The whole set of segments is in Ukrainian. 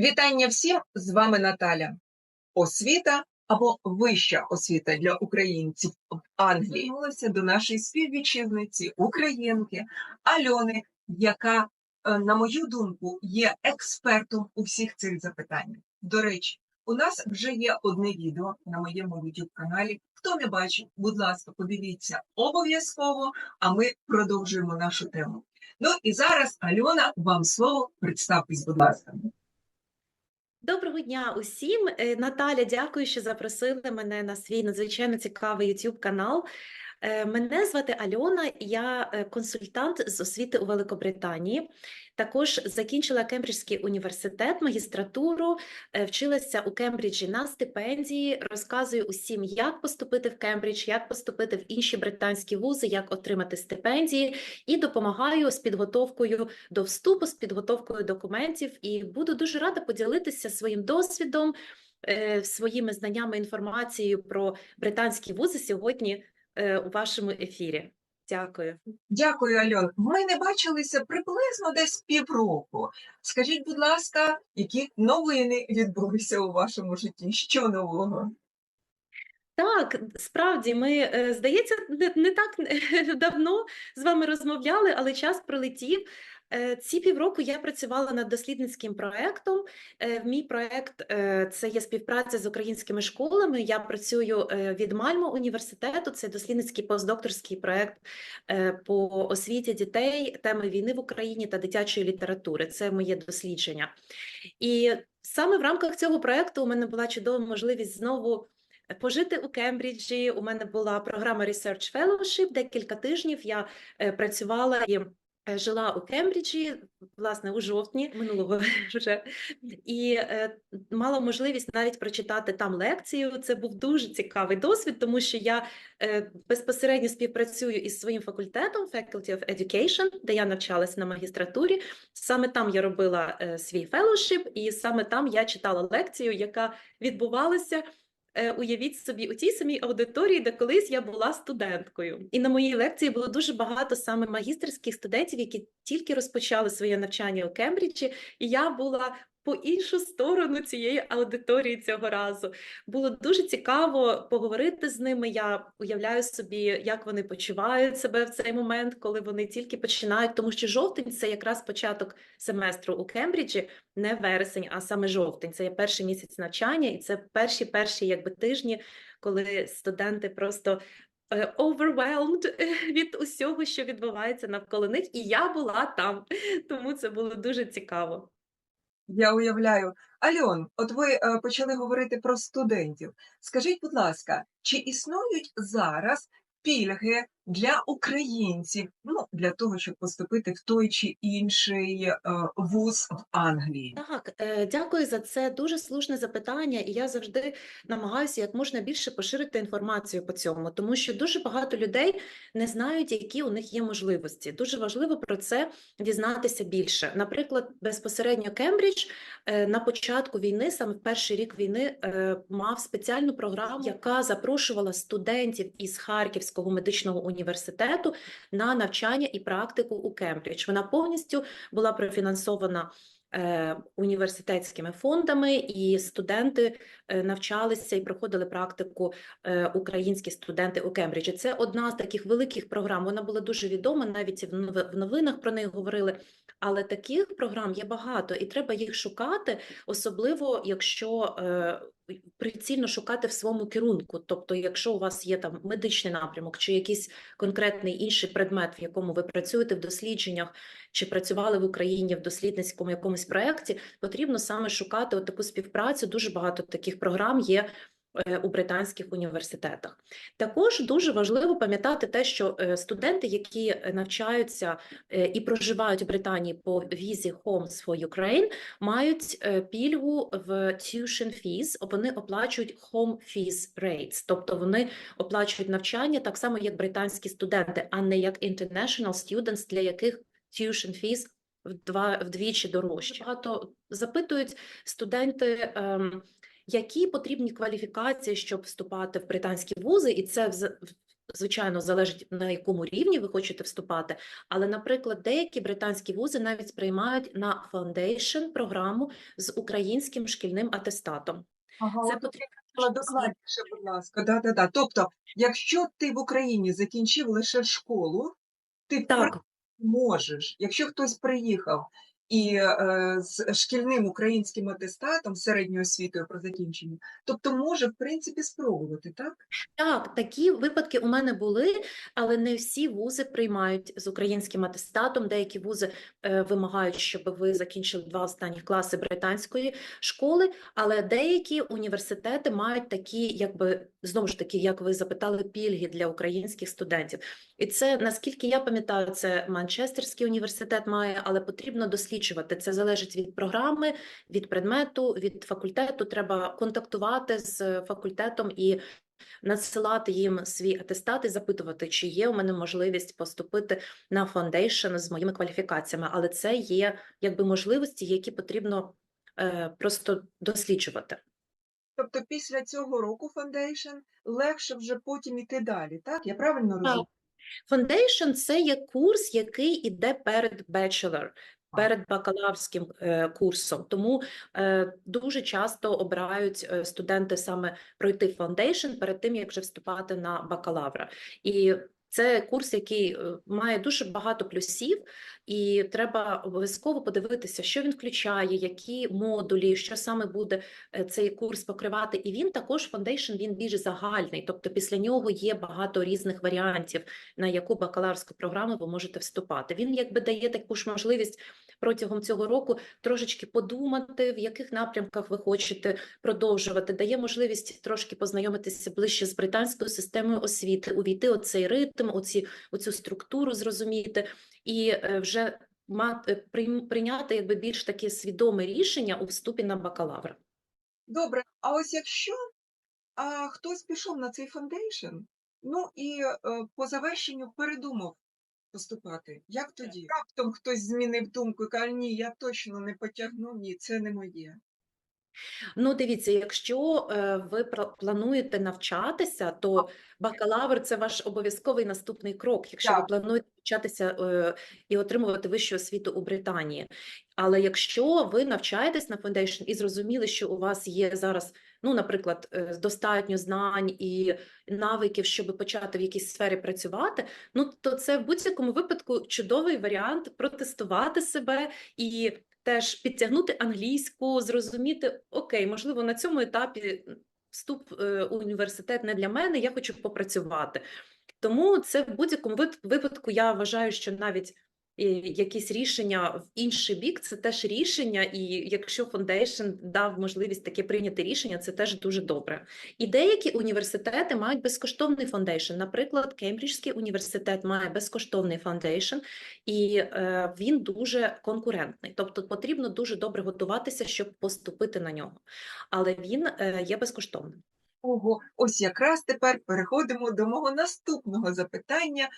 Вітання всім! З вами Наталя. Освіта або вища освіта для українців в Англії. До нашої співвітчизниці, українки Альони, яка, е, на мою думку, є експертом у всіх цих запитаннях. До речі, у нас вже є одне відео на моєму youtube каналі. Хто не бачив, будь ласка, подивіться обов'язково, а ми продовжуємо нашу тему. Ну і зараз, Альона, вам слово. Представтесь, будь ласка. Доброго дня усім. Е, Наталя, дякую, що запросили мене на свій надзвичайно цікавий YouTube канал. Е, Мене звати Альона, я е, консультант з освіти у Великобританії. Також закінчила Кембриджський університет, магістратуру, е, вчилася у Кембриджі на стипендії. Розказую усім, як поступити в Кембридж, як поступити в інші британські вузи, як отримати стипендії, і допомагаю з підготовкою до вступу, з підготовкою документів. І буду дуже рада поділитися своїм досвідом, своїми знаннями, інформацією про британські вузи сьогодні у вашому ефірі. Дякую. Дякую, Альон. Ми не бачилися приблизно десь півроку. Скажіть, будь ласка, які новини відбулися у вашому житті? Що нового? Так, справді, ми, е, здається, не так давно з вами розмовляли, але час пролетів. Е, Ці півроку я працювала над дослідницьким проєктом. Е, Мій проєкт е, це є співпраця з українськими школами. Я працюю від Мальмо університету. Це дослідницький постдокторський проєкт е, по освіті дітей, теми війни в Україні та дитячої літератури. Це моє дослідження. І саме в рамках цього проєкту у мене була чудова можливість знову пожити у Кембриджі. У мене була програма Research Fellowship. Декілька тижнів я працювала і жила у Кембриджі, власне, у жовтні минулого вже, і е, мала можливість навіть прочитати там лекцію. Це був дуже цікавий досвід, тому що я е, безпосередньо співпрацюю із своїм факультетом Faculty of Education, де я навчалася на магістратурі. Саме там я робила е, свій феллowship, і саме там я читала лекцію, яка відбувалася. Е, Уявіть собі у тій самій аудиторії, де колись я була студенткою, і на моїй лекції було дуже багато саме магістерських студентів, які тільки розпочали своє навчання у Кембриджі, і я була по іншу сторону цієї аудиторії цього разу. Було дуже цікаво поговорити з ними. Я уявляю собі, як вони почувають себе в цей момент, коли вони тільки починають, тому що жовтень це якраз початок семестру у Кембриджі, не вересень, а саме жовтень. Це є перший місяць навчання, і це перші перші якби тижні, коли студенти просто. е, Overwhelmed е, від усього, що відбувається навколо них, і я була там, тому це було дуже цікаво. Я уявляю. Альон, от ви е, почали говорити про студентів. Скажіть, будь ласка, чи існують зараз пільги для українців, ну, для того, щоб поступити в той чи інший е, вуз в Англії? Так, е, дякую за це дуже слушне запитання, і я завжди намагаюся як можна більше поширити інформацію по цьому, тому що дуже багато людей не знають, які у них є можливості. Дуже важливо про це дізнатися більше. Наприклад, безпосередньо Кембридж е, на початку війни, саме в перший рік війни, мав спеціальну програму, яка запрошувала студентів із Харківського медичного університету на навчання і практику у Кембридж. Вона повністю була профінансована е, університетськими фондами, і студенти е, навчалися і проходили практику е, українські студенти у Кембриджі. Це одна з таких великих програм. Вона була дуже відома, навіть в новинах про неї говорили. Але таких програм є багато, і треба їх шукати, особливо якщо прицільно шукати в своєму керунку. Тобто, якщо у вас є там медичний напрямок чи якийсь конкретний інший предмет, в якому ви працюєте в дослідженнях, чи працювали в Україні в дослідницькому якомусь проєкті, потрібно саме шукати от таку співпрацю. Дуже багато таких програм є. Е, У британських університетах також дуже важливо пам'ятати те, що е, студенти, які е, навчаються і проживають у Британії по візі Homes for Ukraine, мають пільгу в tuition fees, вони оплачують home fees rates, тобто вони оплачують навчання так само, як британські студенти, а не як international students, для яких tuition fees вдва, вдвічі дорожчі. Багато запитують студенти, ем, які потрібні кваліфікації, щоб вступати в британські вузи, і це звичайно, залежить на якому рівні ви хочете вступати. Але, наприклад, деякі британські вузи навіть сприймають на foundation програму з українським шкільним атестатом. Ага, Це от потрібно докладніше, будь ласка. Да, да, да. Тобто, якщо ти в Україні закінчив лише школу, ти так. можеш, якщо хтось приїхав і е, з шкільним українським атестатом, середньою освітою про закінчення, тобто може, в принципі, спробувати, так? Так, такі випадки у мене були, але не всі вузи приймають з українським атестатом. Деякі вузи е, вимагають, щоб ви закінчили два останні класи британської школи, але деякі університети мають такі, якби знову ж таки, як ви запитали, пільги для українських студентів. І це, наскільки я пам'ятаю, це Манчестерський університет має, але потрібно досліджувати. Це залежить від програми, від предмету, від факультету. Треба контактувати з факультетом і надсилати їм свій атестат і запитувати, чи є у мене можливість поступити на фондейшн з моїми кваліфікаціями. Але це є якби можливості, які потрібно е, просто досліджувати. Тобто після цього року фондейшн легше вже потім іти далі, так? Я правильно розумію? Foundation – це є курс, який іде перед bachelor, перед бакалаврським е, курсом. Тому е, дуже часто обирають е, студенти саме пройти foundation перед тим, як вже вступати на бакалавра. І це курс, який е, має дуже багато плюсів, і треба обов'язково подивитися, що він включає, які модулі, що саме буде е, цей курс покривати. І він також foundation, він більш загальний, тобто після нього є багато різних варіантів на яку бакалаврську програму ви можете вступати. Він якби дає таку ж можливість протягом цього року трошечки подумати, в яких напрямках ви хочете продовжувати. Дає можливість трошки познайомитися ближче з британською системою освіти, увійти у цей ритм, у ці структуру, зрозуміти і е, вже мати прийняти якби більш таке свідоме рішення у вступі на бакалавра. Добре, а ось якщо а, хтось пішов на цей фондейшн, ну і е, по завершенню передумав поступати, як тоді? Раптом хтось змінив думку і каже, ні, я точно не потягну, ні, це не моє. Ну, дивіться, якщо е, ви плануєте навчатися, то бакалавр це ваш обов'язковий наступний крок, якщо ви плануєте навчатися е, і отримувати вищу освіту у Британії. Але якщо ви навчаєтесь на foundation і зрозуміли, що у вас є зараз, ну, наприклад, е, достатньо знань і навиків, щоб почати в якійсь сфері працювати, ну то це в будь-якому випадку чудовий варіант протестувати себе і теж підтягнути англійську, зрозуміти, окей, можливо, на цьому етапі вступ е, у університет не для мене, я хочу попрацювати. Тому це в будь-якому випадку я вважаю, що навіть якісь рішення в інший бік це теж рішення, і якщо фондейшн дав можливість таке прийняти рішення, це теж дуже добре. І деякі університети мають безкоштовний фондейшн. Наприклад, Кембриджський університет має безкоштовний фондейшн, і е, він дуже конкурентний. Тобто потрібно дуже добре готуватися, щоб поступити на нього. Але він е, є безкоштовним. Ого, ось якраз тепер переходимо до мого наступного запитання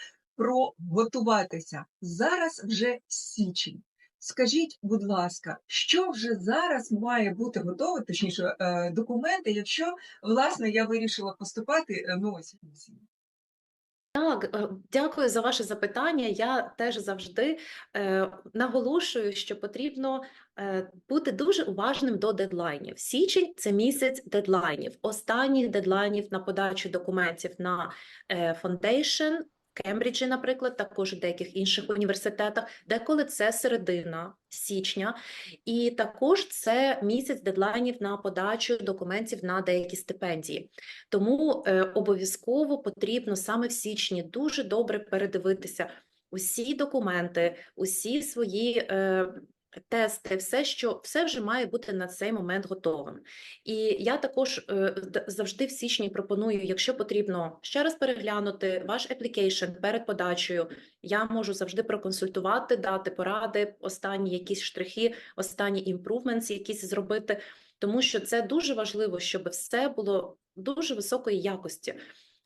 про готуватися. Зараз вже січень. Скажіть, будь ласка, що вже зараз має бути готове, точніше, е, документи, якщо власне я вирішила поступати е, ну ось? Так, е, дякую за ваше запитання. Я теж завжди е, наголошую, що потрібно е, бути дуже уважним до дедлайнів. Січень це місяць дедлайнів, останніх дедлайнів на подачу документів на фондейшн. Кембриджі, наприклад, також у деяких інших університетах, деколи це середина січня, і також це місяць дедлайнів на подачу документів на деякі стипендії. Тому е, обов'язково потрібно саме в січні дуже добре передивитися усі документи, усі свої е, тести, все, що все вже має бути на цей момент готовим. І я також е, завжди в січні пропоную, якщо потрібно ще раз переглянути ваш application перед подачею, я можу завжди проконсультувати, дати поради, останні якісь штрихи, останні improvements якісь зробити, тому що це дуже важливо, щоб все було дуже високої якості.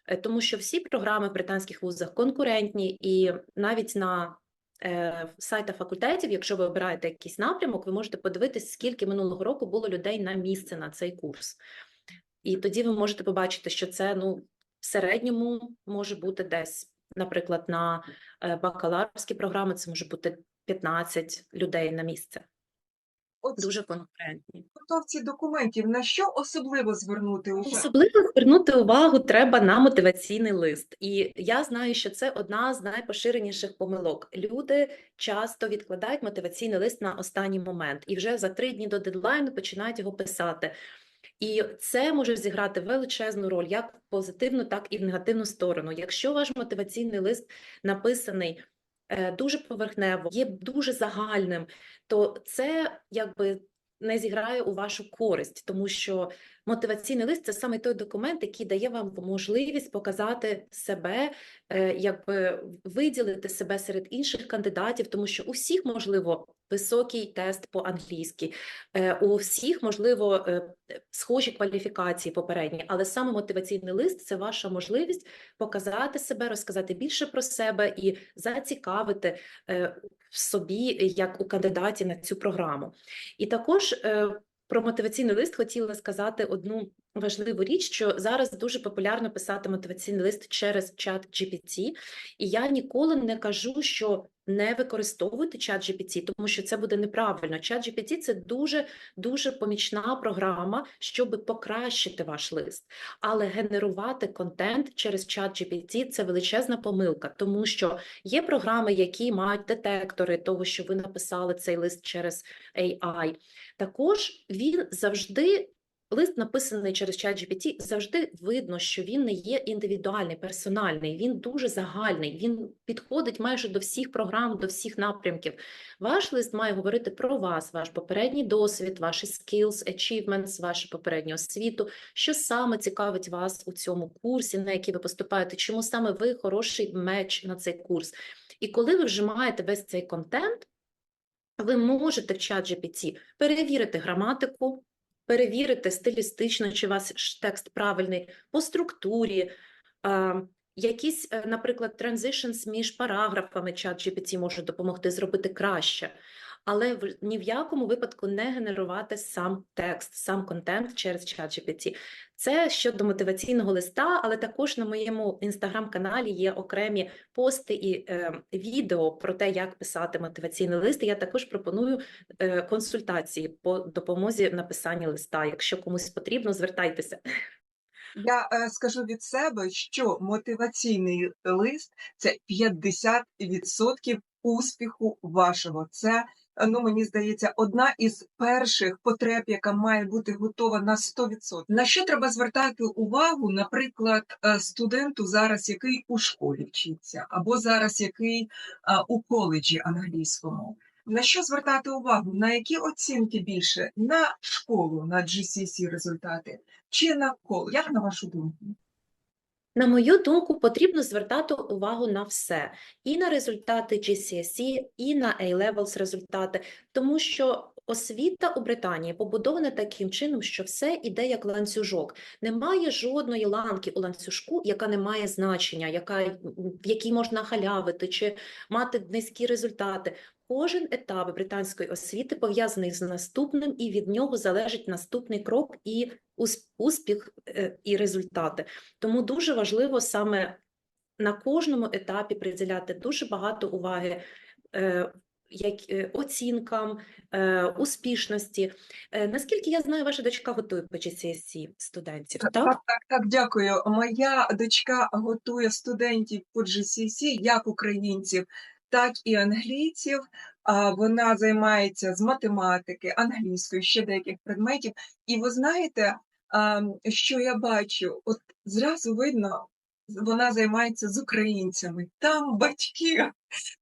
Е, Тому що всі програми в британських вузах конкурентні, і навіть на е, сайтах факультетів, якщо ви обираєте якийсь напрямок, ви можете подивитись, скільки минулого року було людей на місце на цей курс. І тоді ви можете побачити, що це ну в середньому може бути десь, наприклад, на е, бакалаврські програми це може бути 15 людей на місце. От Дуже конкурентні. підготовці документів на що особливо звернути увагу? Особливо звернути увагу треба на мотиваційний лист. І я знаю, що це одна з найпоширеніших помилок. Люди часто відкладають мотиваційний лист на останній момент і вже за три дні до дедлайну починають його писати. І це може зіграти величезну роль як в позитивну, так і в негативну сторону. Якщо ваш мотиваційний лист написаний дуже поверхнево, є дуже загальним, то це якби не зіграє у вашу користь, тому що мотиваційний лист це саме той документ, який дає вам можливість показати себе, е, якби виділити себе серед інших кандидатів, тому що у всіх можливо високий тест по англійськи, е, у всіх можливо е, схожі кваліфікації попередні, але саме мотиваційний лист це ваша можливість показати себе, розказати більше про себе і зацікавити в собі як у кандидаті на цю програму. І також про мотиваційний лист хотіла сказати одну важливу річ, що зараз дуже популярно писати мотиваційний лист через чат GPT, і я ніколи не кажу, що не використовуйте чат GPT, тому що це буде неправильно. Чат GPT – це дуже дуже помічна програма, щоб покращити ваш лист. Але генерувати контент через чат GPT – це величезна помилка, тому що є програми, які мають детектори того, що ви написали цей лист через AI. Також він завжди. Лист, написаний через ChatGPT, завжди видно, що він не є індивідуальний, персональний, він дуже загальний, він підходить майже до всіх програм, до всіх напрямків. Ваш лист має говорити про вас, ваш попередній досвід, ваші skills, achievements, вашу попередню освіту, що саме цікавить вас у цьому курсі, на який ви поступаєте, чому саме ви хороший меч на цей курс. І коли ви вже маєте весь цей контент, ви можете в чат GPT перевірити граматику, перевірити стилістично, чи ваш текст правильний, по структурі, якісь, е, наприклад, транзишнс між параграфами чат GPT може допомогти зробити краще. Але в- ні в якому випадку не генерувати сам текст, сам контент через чат GPT. Це щодо мотиваційного листа, але також на моєму інстаграм-каналі є окремі пости і е, відео про те, як писати мотиваційний лист. Я також пропоную е, консультації по допомозі в написанні листа. Якщо комусь потрібно, звертайтеся. Я е, скажу від себе, що мотиваційний лист це 50% успіху вашого. Це, ну мені здається, одна із перших потреб, яка має бути готова на 100%. На що треба звертати увагу, наприклад, е, студенту зараз, який у школі вчиться, або зараз який е, у коледжі англійському. На що звертати увагу? На які оцінки більше? На школу, на GCSE результати чи на кол? Як на вашу думку? На мою думку, потрібно звертати увагу на все, і на результати GCSE, і на A-Levels результати, тому що освіта у Британії побудована таким чином, що все іде як ланцюжок. Немає жодної ланки у ланцюжку, яка не має значення, яка, в якій можна халявити чи мати низькі результати. Кожен етап британської освіти пов'язаний з наступним, і від нього залежить наступний крок і успіх е, і результати. Тому дуже важливо саме на кожному етапі приділяти дуже багато уваги е, як, е, оцінкам, успішності. Наскільки я знаю, ваша дочка готує по GCSE студентів, Так, так? так, так, так, дякую. Моя дочка готує студентів по GCSE, як українців, так і англійців. Вона займається з математики, англійської, ще деяких предметів. І ви знаєте, що я бачу? От зразу видно, вона займається з українцями. Там батьки,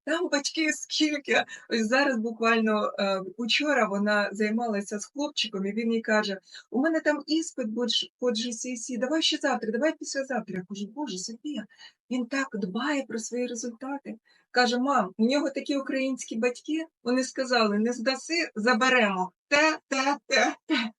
там батьки скільки. Ось зараз буквально е, учора вона займалася з хлопчиком, і він їй каже: у мене там іспит по по GCSE, давай ще завтра, давай післязавтра. Я кажу, Боже, Софія, він так дбає про свої результати. Каже, мам, у нього такі українські батьки, вони сказали, не здаси, заберемо те, те, те, те.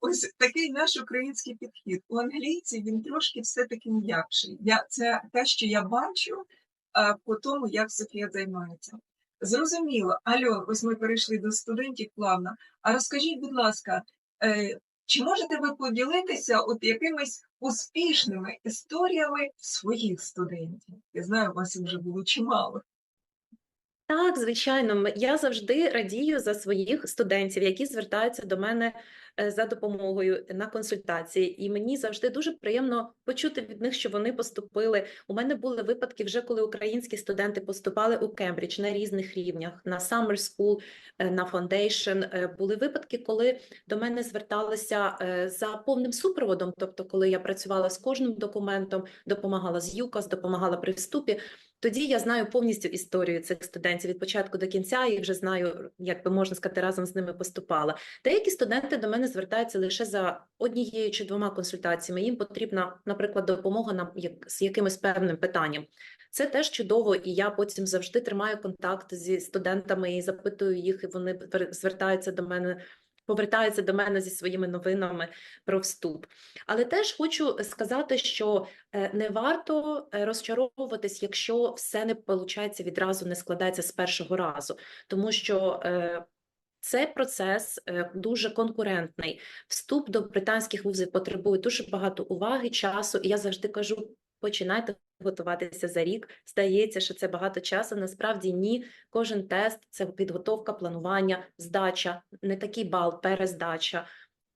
Ось такий наш український підхід. У англійців він трошки все-таки м'якший. Я, це те, що я бачу а, по тому, як Софія займається. Зрозуміло. Альон, ось ми перейшли до студентів плавно. А розкажіть, будь ласка, е, Чи можете ви поділитися от якимись успішними історіями своїх студентів? Я знаю, у вас вже було чимало. Так, звичайно, я завжди радію за своїх студентів, які звертаються до мене за допомогою на консультації. І мені завжди дуже приємно почути від них, що вони поступили. У мене були випадки вже, коли українські студенти поступали у Кембридж на різних рівнях, на Summer School, е, на Foundation. Е, Були випадки, коли до мене зверталися е, за повним супроводом, тобто, коли я працювала з кожним документом, допомагала з ЮКАС, допомагала при вступі. Тоді я знаю повністю історію цих студентів від початку до кінця, і вже знаю, як би можна сказати, разом з ними поступала. Деякі студенти до мене звертаються лише за однією чи двома консультаціями. Їм потрібна, наприклад, допомога на як- з якимось певним питанням. Це теж чудово, і я потім завжди тримаю контакт зі студентами і запитую їх, і вони звертаються до мене. Повертаються до мене зі своїми новинами про вступ. Але теж хочу сказати, що е, не варто е, розчаровуватись, якщо все не виходить відразу, не складається з першого разу, тому що цей процес е, дуже конкурентний. Вступ до британських вузів потребує дуже багато уваги, часу, і я завжди кажу: починайте готуватися за рік. Здається, що це багато часу. Насправді ні. Кожен тест це підготовка, планування, здача, не такий бал, перездача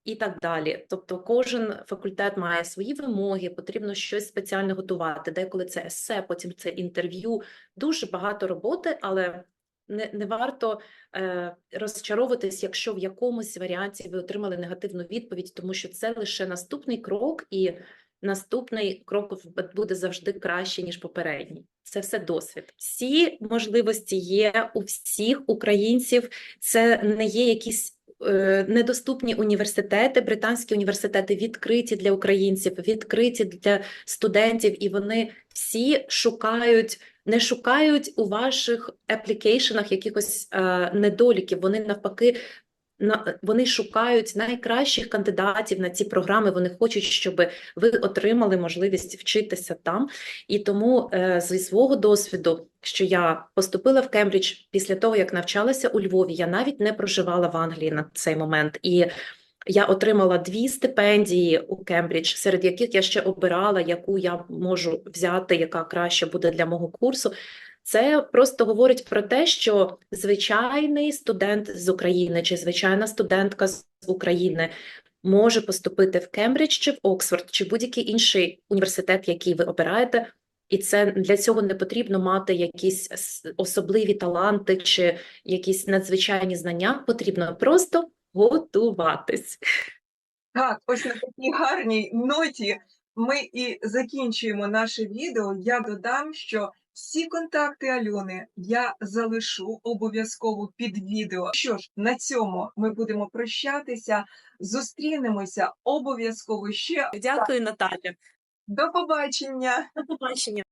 і так далі. Тобто кожен факультет має свої вимоги, потрібно щось спеціально готувати. Деколи це есе, потім це інтерв'ю. Дуже багато роботи, але не, не варто е, розчаровуватись, якщо в якомусь варіанті ви отримали негативну відповідь, тому що це лише наступний крок, і наступний крок буде завжди краще, ніж попередній. Це все досвід. Всі можливості є у всіх українців. Це не є якісь е, недоступні університети, британські університети відкриті для українців, відкриті для студентів, і вони всі шукають, не шукають у ваших аплікейшенах якихось е, недоліків. Вони навпаки. На вони шукають найкращих кандидатів на ці програми. Вони хочуть, щоб ви отримали можливість вчитися там. І тому е, зі свого досвіду, що я поступила в Кембридж після того, як навчалася у Львові, я навіть не проживала в Англії на цей момент. І я отримала дві стипендії у Кембридж, серед яких я ще обирала, яку я можу взяти, яка краще буде для мого курсу. Це просто говорить про те, що звичайний студент з України чи звичайна студентка з України може поступити в Кембридж чи в Оксфорд, чи будь-який інший університет, який ви обираєте. І це для цього не потрібно мати якісь особливі таланти чи якісь надзвичайні знання. Потрібно просто готуватись. Так, ось на такій гарній ноті ми і закінчуємо наше відео. Я додам, що всі контакти Альони я залишу обов'язково під відео. Що ж, на цьому ми будемо прощатися. Зустрінемося обов'язково ще. Дякую, Наталя. До побачення! До побачення.